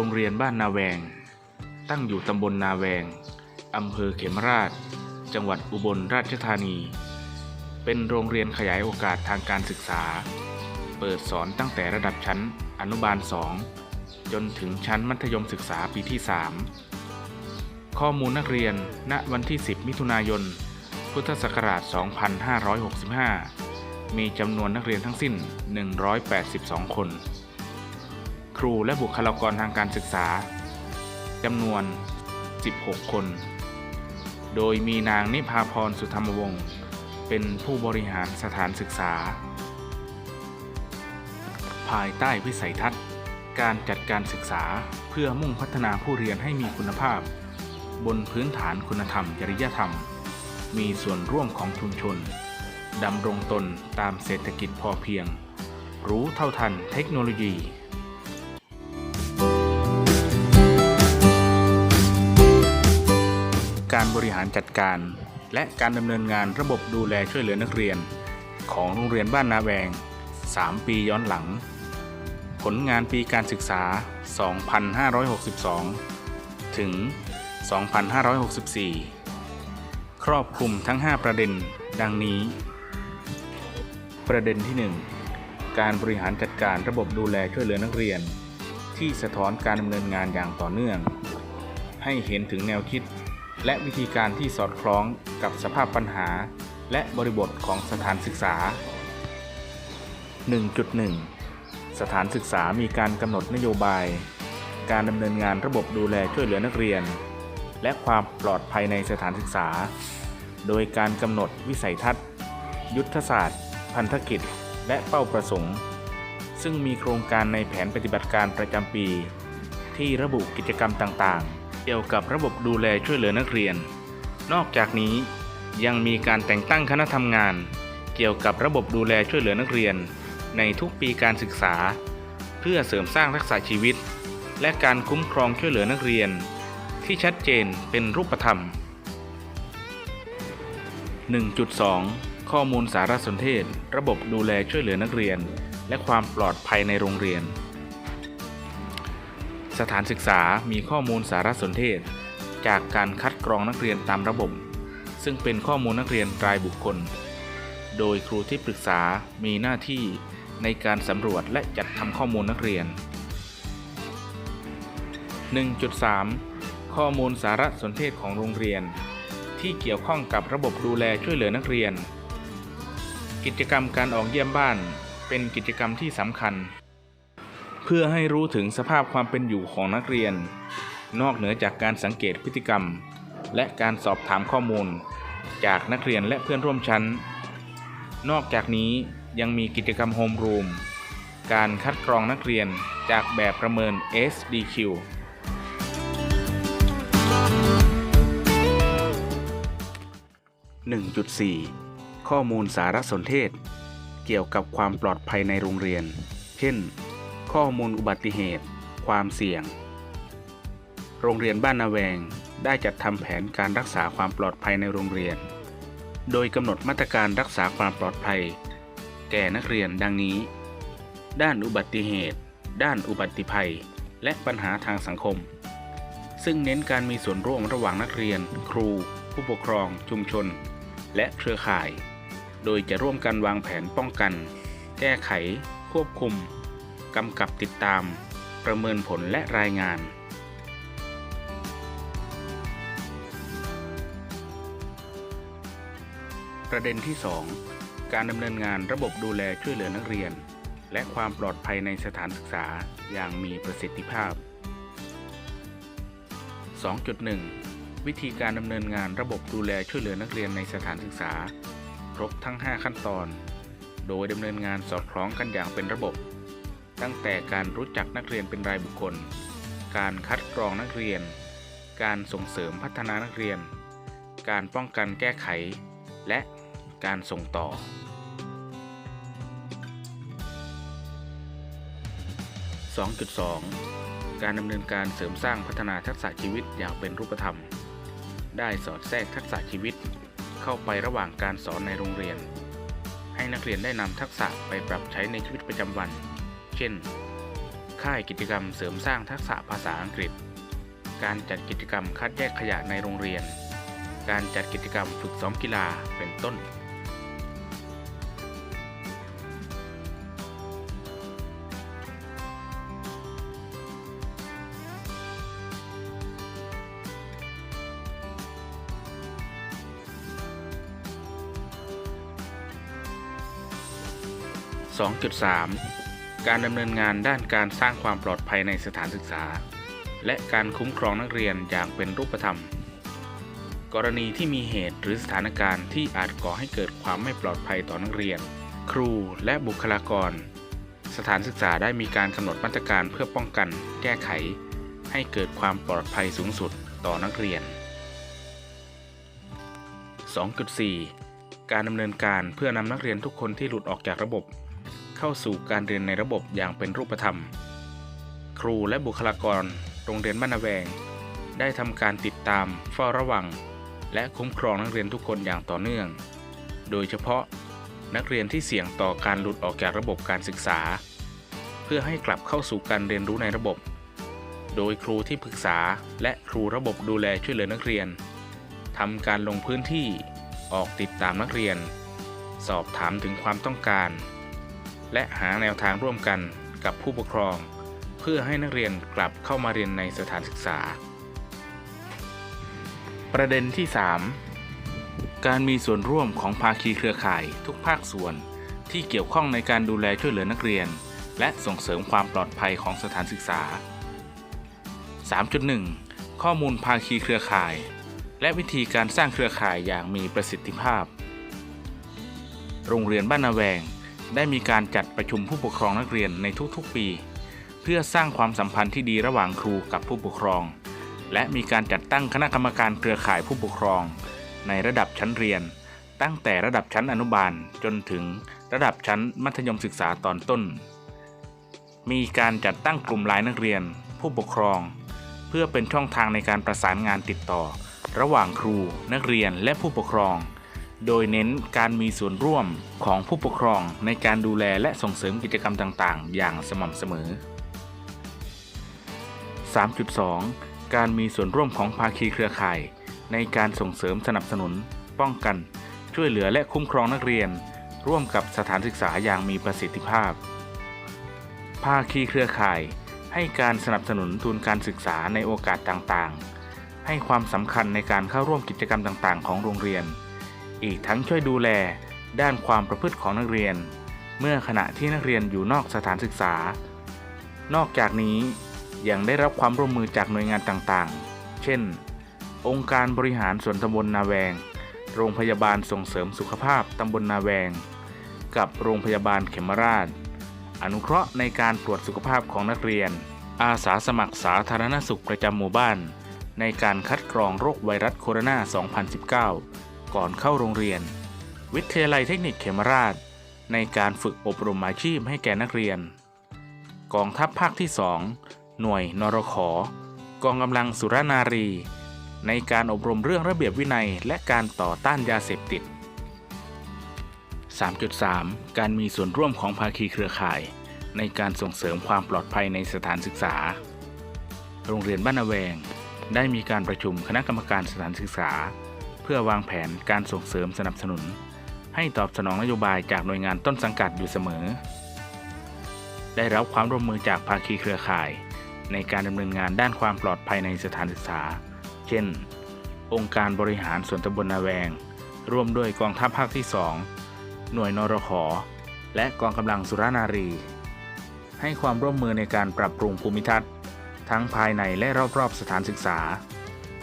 รงเรียนบ้านนาแวง ตั้งอยู่ตำบลนาแวง อำเภอเขมราช จังหวัดอุบลราชธานี เป็นโรงเรียนขยายโอกาสทางการศึกษา เปิดสอนตั้งแต่ระดับชั้นอนุบาล 2 จนถึงชั้นมัธยมศึกษาปีที่ 3 ข้อมูลนักเรียน ณ วันที่ 10 มิถุนายน พุทธศักราช 2565 มีจำนวนนักเรียนทั้งสิ้น 182 คน ครูและบุคลากรทางการศึกษาจำนวน 16 คน โดยมีนางนิพาพรสุธรรมวงศ์เป็นผู้บริหารสถานศึกษา ภายใต้วิสัยทัศน์ การจัดการศึกษาเพื่อมุ่งพัฒนาผู้เรียนให้มีคุณภาพ บนพื้นฐานคุณธรรมจริยธรรม มีส่วนร่วมของชุมชนดำรงตนตามเศรษฐกิจพอเพียง รู้เท่าทันเทคโนโลยี การบริหารจัดการ และการดำเนินงานระบบดูแลช่วยเหลือนักเรียน ของโรงเรียนบ้านนาแวง 3 ปีย้อนหลัง ผลงานปีการศึกษา 2562 ถึง 2564 ครอบคลุมทั้ง 5 ประเด็น ดังนี้ ประเด็นที่ 1 การบริหารจัดการระบบดูแลช่วยเหลือนักเรียน ที่สะท้อนการดำเนินงานอย่างต่อเนื่องให้เห็นถึงแนวคิด และวิธีการที่สอดคล้องกับสภาพปัญหา และบริบทของสถานศึกษา 1.1 สถานศึกษามีการกำหนดนโยบาย การดำเนินงานระบบดูแลช่วยเหลือนักเรียน และความปลอดภัยในสถานศึกษา โดยการกำหนดวิสัยทัศน์ ยุทธศาสตร์ พันธกิจ และเป้าประสงค์ ซึ่งมีโครงการในแผนปฏิบัติการประจำปี ที่ระบุกิจกรรมต่างๆ เกี่ยวกับระบบดูแลช่วยเหลือนักเรียน นอกจากนี้ยังมีการแต่งตั้งคณะทำงาน เกี่ยวกับระบบดูแลช่วยเหลือนักเรียน ในทุกปีการศึกษา เพื่อเสริมสร้างทักษะชีวิต และการคุ้มครองช่วยเหลือนักเรียน ที่ชัดเจนเป็นรูปธรรม 1.2 ข้อมูลสารสนเทศ ระบบดูแลช่วยเหลือนักเรียน และความปลอดภัยในโรงเรียน สถานศึกษามีข้อมูลสารสนเทศ จากการคัดกรองนักเรียนตามระบบ ซึ่งเป็นข้อมูลนักเรียนรายบุคคล โดยครูที่ปรึกษามีหน้าที่ในการสำรวจและจัดทำข้อมูลนักเรียน 1.3 ข้อมูลสารสนเทศของโรงเรียน ที่เกี่ยวข้องกับระบบดูแลช่วยเหลือนักเรียน กิจกรรมการออกเยี่ยมบ้านเป็นกิจกรรมที่สำคัญ พื่อให้รู้ถึงสภาพความเป็นอยู่ของนักเรียน นอกเหนือจากการสังเกตพฤติกรรม และการสอบถามข้อมูล จากนักเรียนและเพื่อนร่วมชั้น นอกจากนี้ยังมีกิจกรรมโฮมรูมการคัดกรองนักเรียนจากแบบประเมิน SDQ 1.4 ข้อมูลสารสนเทศ เกี่ยวกับความปลอดภัยในโรงเรียน เช่น ข้อมูลอุบัติเหตุ ความเสี่ยง โรงเรียนบ้านนาแวงได้จัดทำแผนการรักษาความปลอดภัยในโรงเรียน โดยกำหนดมาตรการรักษาความปลอดภัย แก่นักเรียนดังนี้ ด้านอุบัติเหตุ ด้านอุบัติภัย และปัญหาทางสังคม ซึ่งเน้นการมีส่วนร่วมระหว่างนักเรียน ครู ผู้ปกครอง ชุมชน และเครือข่าย โดยจะร่วมกันวางแผนป้องกัน แก้ไข ควบคุม กำกับติดตาม ประเมินผลและรายงาน ประเด็นที่ 2 การดำเนินงานระบบดูแลช่วยเหลือนักเรียน และความปลอดภัยในสถานศึกษาอย่างมีประสิทธิภาพ 2.1 วิธีการดำเนินงานระบบดูแลช่วยเหลือนักเรียนในสถานศึกษา ครบทั้ง 5 ขั้นตอน โดยดำเนินงานสอดคล้องกันอย่างเป็นระบบ ตั้งแต่การรู้จักนักเรียนเป็นรายบุคคล การคัดกรองนักเรียน การส่งเสริมพัฒนานักเรียน การป้องกันแก้ไข และการส่งต่อ 2.2 การดำเนินการเสริมสร้างพัฒนาทักษะชีวิตอย่างเป็นรูปธรรม ได้สอดแทรกทักษะชีวิต เข้าไประหว่างการสอนในโรงเรียน ให้นักเรียนได้นำทักษะไปปรับใช้ในชีวิตประจำวัน ช่น ค่ายกิจกรรมเสริมสร้างทักษะภาษาอังกฤษ การจัดกิจกรรมคัดแยกขยะในโรงเรียน การจัดกิจกรรมฝึกซ้อมกีฬาเป็นต้น2.3 การดำเนินงานด้านการสร้างความปลอดภัยในสถานศึกษา และการคุ้มครองนักเรียนอย่างเป็นรูปธรรม กรณีที่มีเหตุหรือสถานการณ์ที่อาจก่อให้เกิดความไม่ปลอดภัยต่อนักเรียน ครูและบุคลากร สถานศึกษาได้มีการกำหนดมาตรการเพื่อป้องกัน แก้ไข ให้เกิดความปลอดภัยสูงสุดต่อนักเรียน 2.4 การดำเนินการเพื่อนำนักเรียนทุกคนที่หลุดออกจากระบบ เข้าสู่การเรียนในระบบอย่างเป็นรูปธรรม ครูและบุคลากร โรงเรียนบ้านนาแวง ได้ทำการติดตามเฝ้าระวัง และคุ้มครองนักเรียนทุกคนอย่างต่อเนื่อง โดยเฉพาะนักเรียนที่เสี่ยงต่อการหลุดออกจากระบบการศึกษา เพื่อให้กลับเข้าสู่การเรียนรู้ในระบบ โดยครูที่ปรึกษาและครูระบบดูแลช่วยเหลือนักเรียนทำการลงพื้นที่ออกติดตามนักเรียน สอบถามถึงความต้องการ และหาแนวทางร่วมกันกับผู้ปกครอง เพื่อให้นักเรียนกลับเข้ามาเรียนในสถานศึกษา ประเด็นที่ 3 การมีส่วนร่วมของภาคีเครือข่ายทุกภาคส่วน ที่เกี่ยวข้องในการดูแลช่วยเหลือนักเรียน และส่งเสริมความปลอดภัยของสถานศึกษา 3.1 ข้อมูลภาคีเครือข่าย และวิธีการสร้างเครือข่ายอย่างมีประสิทธิภาพ โรงเรียนบ้านนาแวง ได้มีการจัดประชุมผู้ปกครองนักเรียนในทุกๆปี เพื่อสร้างความสัมพันธ์ที่ดีระหว่างครูกับผู้ปกครอง และมีการจัดตั้งคณะกรรมการเครือข่ายผู้ปกครอง ในระดับชั้นเรียน ตั้งแต่ระดับชั้นอนุบาลจนถึงระดับชั้นมัธยมศึกษาตอนต้น มีการจัดตั้งกลุ่มไลน์นักเรียน ผู้ปกครอง เพื่อเป็นช่องทางในการประสานงานติดต่อ ระหว่างครู นักเรียนและผู้ปกครอง โดยเน้นการมีส่วนร่วมของผู้ปกครองในการดูแลและส่งเสริมกิจกรรมต่างๆ อย่างสม่ำเสมอ 3.2 การมีส่วนร่วมของภาคีเครือข่าย ในการส่งเสริมสนับสนุน ป้องกัน ช่วยเหลือและคุ้มครองนักเรียน ร่วมกับสถานศึกษาอย่างมีประสิทธิภาพ ภาคีเครือข่าย ให้การสนับสนุนทุนการศึกษาในโอกาสต่างๆ ให้ความสำคัญในการเข้าร่วมกิจกรรมต่างๆ ของโรงเรียน อีกทั้งช่วยดูแลด้านความประพฤติของนักเรียน เมื่อขณะที่นักเรียนอยู่นอกสถานศึกษา นอกจากนี้ยังได้รับความร่วมมือจากหน่วยงานต่างๆ เช่น องค์การบริหารส่วนตำบลนาแวง โรงพยาบาลส่งเสริมสุขภาพตำบลนาแวง กับโรงพยาบาลเขมราช อนุเคราะห์ในการตรวจสุขภาพของนักเรียน อาสาสมัครสาธารณสุขประจำหมู่บ้าน ในการคัดกรองโรคไวรัสโคโรนา 2019 ก่อนเข้าโรงเรียน วิทยาลัยเทคนิคเขมราช ในการฝึกอบรมอาชีพให้แก่นักเรียน กองทัพภาคที่ 2 หน่วยนรขอกองกำลังสุรนารี ในการอบรมเรื่องระเบียบวินัยและการต่อต้านยาเสพติด 3.3 การมีส่วนร่วมของภาคีเครือข่าย ในการส่งเสริมความปลอดภัยในสถานศึกษา โรงเรียนบ้านนาแวง ได้มีการประชุมคณะกรรมการสถานศึกษา พื่อวางแผนการส่งเสริมสนับสนุน ให้ตอบสนองนโยบายจากหน่วยงานต้นสังกัดอยู่เสมอ ได้รับความร่วมมือจากภาคีเครือข่าย ในการดำเนินงานด้านความปลอดภัยในสถานศึกษา เช่น องค์การบริหารส่วนตำบลนาแวง ร่วมด้วยกองทัพภาคที่ 2 หน่วยนรขและกองกำลังสุรนารี ให้ความร่วมมือในการปรับปรุงภูมิทัศน์ ทั้งภายในและรอบๆสถานศึกษา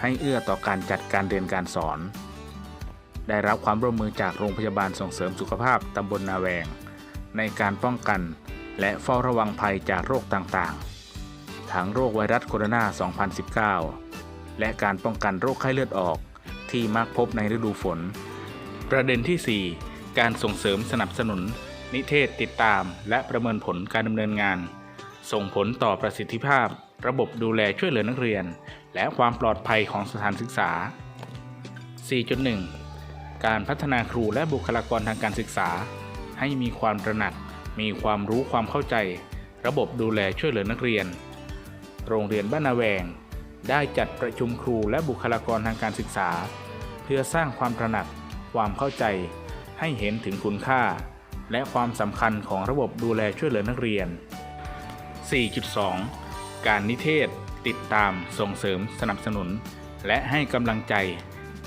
ให้เอื้อต่อการจัดการเรียนการสอน ได้รับความร่วมมือจากโรงพยาบาลส่งเสริมสุขภาพตำบลนาแวง ในการป้องกัน และเฝ้าระวังภัยจากโรคต่างๆ ทั้งโรคไวรัสโคโรนา 2019 และการป้องกันโรคไข้เลือดออกที่มักพบในฤดูฝน ประเด็นที่ 4 การส่งเสริมสนับสนุน นิเทศติดตาม และประเมินผลการดำเนินงาน ส่งผลต่อประสิทธิภาพ ระบบดูแลช่วยเหลือนักเรียน และความปลอดภัยของสถานศึกษา 4.1 การพัฒนาครูและบุคลากรทางการศึกษา ให้มีความตระหนัก มีความรู้ความเข้าใจ ระบบดูแลช่วยเหลือนักเรียน โรงเรียนบ้านนาแวง ได้จัดประชุมครูและบุคลากรทางการศึกษา เพื่อสร้างความตระหนัก ความเข้าใจ ให้เห็นถึงคุณค่า และความสำคัญของระบบดูแลช่วยเหลือนักเรียน 4.2 การนิเทศ ติดตามส่งเสริมสนับสนุน และให้กำลังใจ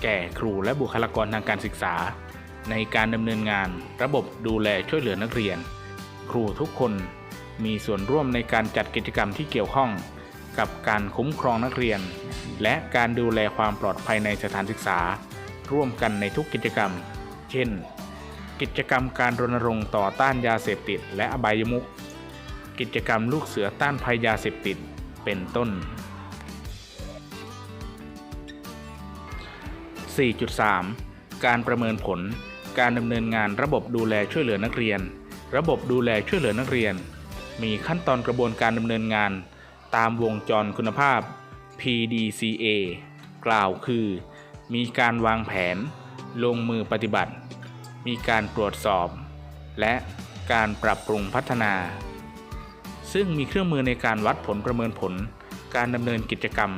แก่ครูและบุคลากรทางการศึกษา ในการดำเนินงาน ระบบดูแลช่วยเหลือนักเรียน ครูทุกคนมีส่วนร่วมในการจัดกิจกรรมที่เกี่ยวข้อง กับการคุ้มครองนักเรียน และการดูแลความปลอดภัยในสถานศึกษา ร่วมกันในทุกกิจกรรม เช่น กิจกรรมการรณรงค์ต่อต้านยาเสพติด และอบายมุข กิจกรรมลูกเสือต้านภัยยาเสพติด เป็นต้น 4.3 การประเมินผล การดำเนินงานระบบดูแลช่วยเหลือนักเรียน ระบบดูแลช่วยเหลือนักเรียน มีขั้นตอนกระบวนการดำเนินงาน ตามวงจรคุณภาพ PDCA กล่าวคือ มีการวางแผน ลงมือปฏิบัติ มีการตรวจสอบ และการปรับปรุงพัฒนา ซึ่งมีเครื่องมือในการวัดผลประเมินผล การดำเนินกิจกรรม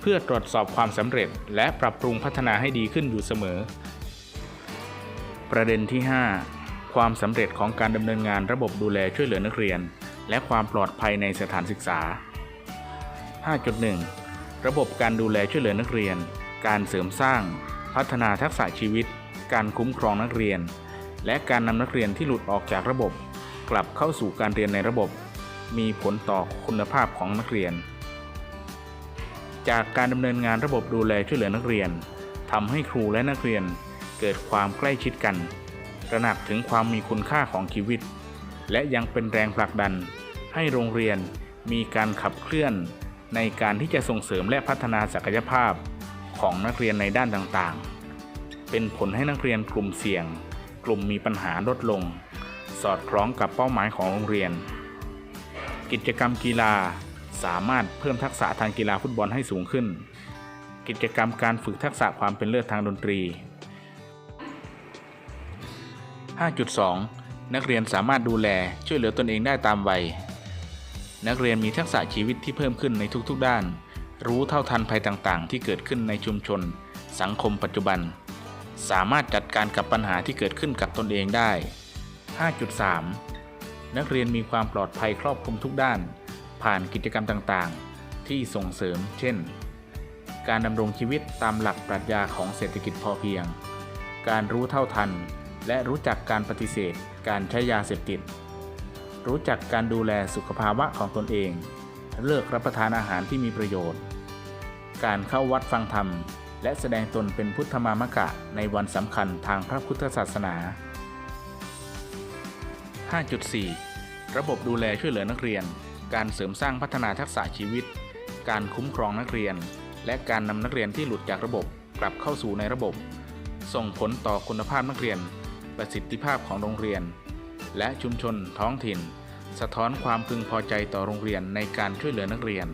เพื่อตรวจสอบความสำเร็จ และปรับปรุงพัฒนาให้ดีขึ้นอยู่เสมอ ประเด็นที่ 5 ความสำเร็จของการดำเนินงานระบบดูแลช่วยเหลือนักเรียน และความปลอดภัยในสถานศึกษา 5.1 ระบบการดูแลช่วยเหลือนักเรียน การเสริมสร้าง พัฒนาทักษะชีวิต การคุ้มครองนักเรียน และการนำนักเรียนที่หลุดออกจากระบบ กลับเข้าสู่การเรียนในระบบ มีผลต่อคุณภาพของนักเรียน จากการดำเนินงานระบบดูแลช่วยเหลือนักเรียนทำให้ครูและนักเรียนเกิดความใกล้ชิดกัน ตระหนักถึงความมีคุณค่าของชีวิต และยังเป็นแรงผลักดัน ให้โรงเรียนมีการขับเคลื่อน ในการที่จะส่งเสริมและพัฒนาศักยภาพของนักเรียนในด้านต่างๆ เป็นผลให้นักเรียนกลุ่มเสี่ยง กลุ่มมีปัญหาลดลง สอดคล้องกับเป้าหมายของโรงเรียน กิจกรรมกีฬาสามารถเพิ่มทักษะทางกีฬาฟุตบอลให้สูงขึ้น กิจกรรมการฝึกทักษะความเป็นเลิศทางดนตรี 5.2 นักเรียนสามารถดูแลช่วยเหลือตนเองได้ตามวัย นักเรียนมีทักษะชีวิตที่เพิ่มขึ้นในทุกๆด้าน รู้เท่าทันภัยต่างๆ ที่เกิดขึ้นในชุมชน สังคมปัจจุบัน สามารถจัดการกับปัญหาที่เกิดขึ้นกับตนเองได้ 5.3 นักเรียนมีความปลอดภัยครอบคลุมทุกด้าน ผ่านกิจกรรมต่างๆ ที่ส่งเสริม เช่น การดำรงชีวิตตามหลักปรัชญาของเศรษฐกิจพอเพียง การรู้เท่าทัน และรู้จักการปฏิเสธ การใช้ยาเสพติด รู้จักการดูแลสุขภาวะของตนเอง เลิกรับประทานอาหารที่มีประโยชน์ การเข้าวัดฟังธรรม และแสดงตนเป็นพุทธมามกะในวันสำคัญทางพระพุทธศาสนา 5.4 ระบบดูแลช่วยเหลือนักเรียน การเสริมสร้างพัฒนาทักษะชีวิต การคุ้มครองนักเรียน และการนำนักเรียนที่หลุดจากระบบกลับเข้าสู่ในระบบ ส่งผลต่อคุณภาพนักเรียน ประสิทธิภาพของโรงเรียน และชุมชนท้องถิ่น สะท้อนความพึงพอใจต่อโรงเรียนในการช่วยเหลือนักเรียน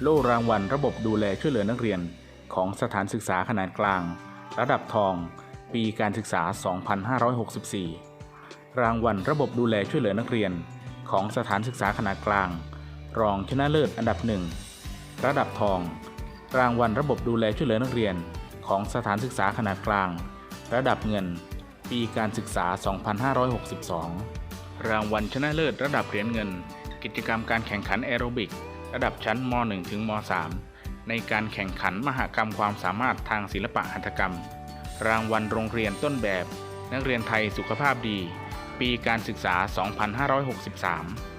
โล่รางวัลระบบดูแลช่วยเหลือนักเรียน ของสถานศึกษาขนาดกลาง ระดับทอง ปีการศึกษา 2564 รางวัลระบบดูแลช่วยเหลือนักเรียน ของสถานศึกษาขนาดกลาง รองชนะเลิศอันดับหนึ่งระดับทอง รางวัลระบบดูแลช่วยเหลือนักเรียน ของสถานศึกษาขนาดกลาง ระดับเงิน ปีการศึกษา 2562 รางวัลชนะเลิศระดับเหรียญเงิน กิจกรรมการแข่งขันแอโรบิก ระดับชั้นม .1 ถึงม .3 ในการแข่งขันมหกรรมความสามารถทางศิลปะหัตถกรรม รางวัลโรงเรียนต้นแบบ นักเรียนไทยสุขภาพดี ปีการศึกษา 2563